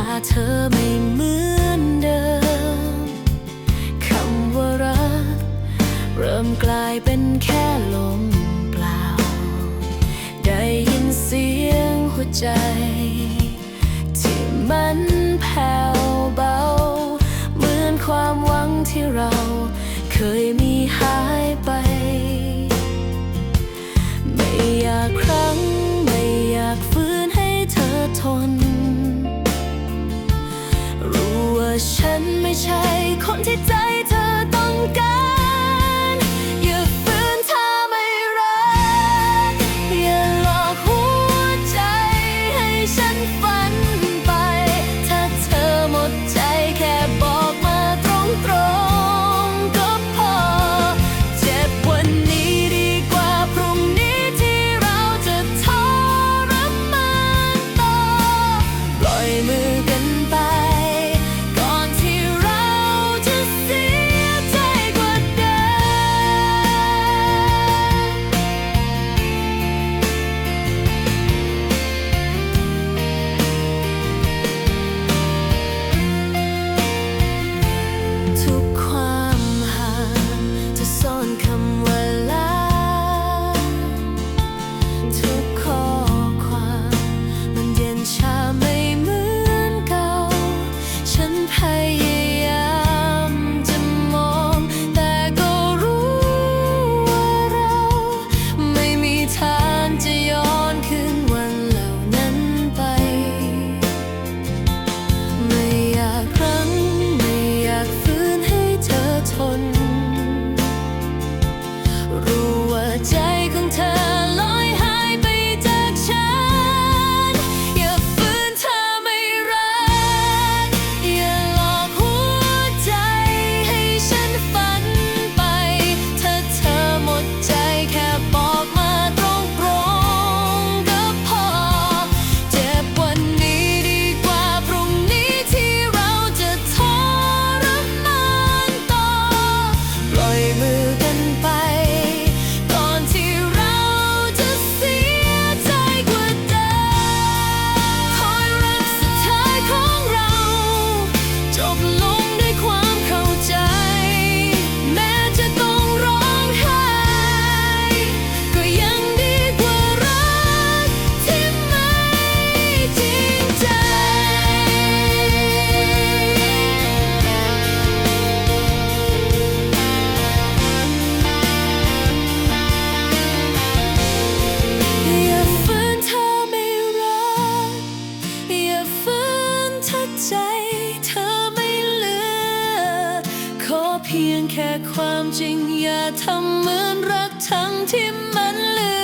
าเธอไม่เหมือนเดิม คำว่ารัก เริ่มกลายเป็นแค่ลมเปล่า ได้ยินเสียงหัวใจ ที่มันแผ่วเบา เหมือนความหวังที่เรา เคยมีหายไป ไม่อยากครั้ง thấy ความจริงอย่าทำเหมือนรักทั้งที่มันลืม